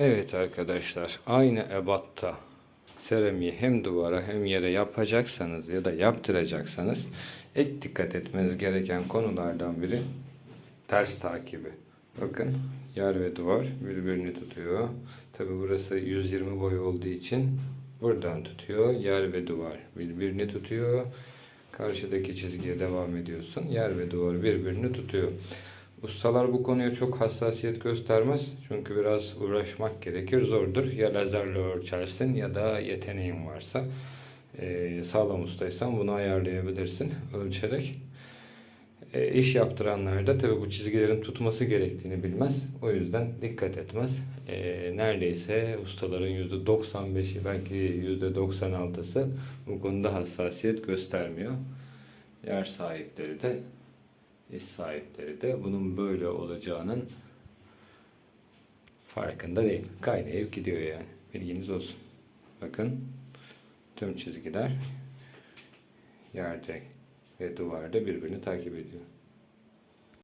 Evet arkadaşlar aynı ebatta seramiği hem duvara hem yere yapacaksanız ya da yaptıracaksanız ek dikkat etmeniz gereken konulardan biri ters takibi. Bakın yer ve duvar birbirini tutuyor. Tabi burası 120 boy olduğu için buradan tutuyor. Yer ve duvar birbirini tutuyor. Karşıdaki çizgiye devam ediyorsun. Yer ve duvar birbirini tutuyor. Ustalar bu konuya çok hassasiyet göstermez. Çünkü biraz uğraşmak gerekir. Zordur. Ya lazerle ölçersin ya da yeteneğin varsa. Ee, sağlam ustaysan bunu ayarlayabilirsin ölçerek. E, iş yaptıranlar da tabii bu çizgilerin tutması gerektiğini bilmez. O yüzden dikkat etmez. E, neredeyse ustaların %95'i belki %96'sı bu konuda hassasiyet göstermiyor. Yer sahipleri de iş sahipleri de bunun böyle olacağının farkında değil. Kaynayıp gidiyor yani. Bilginiz olsun. Bakın tüm çizgiler yerde ve duvarda birbirini takip ediyor.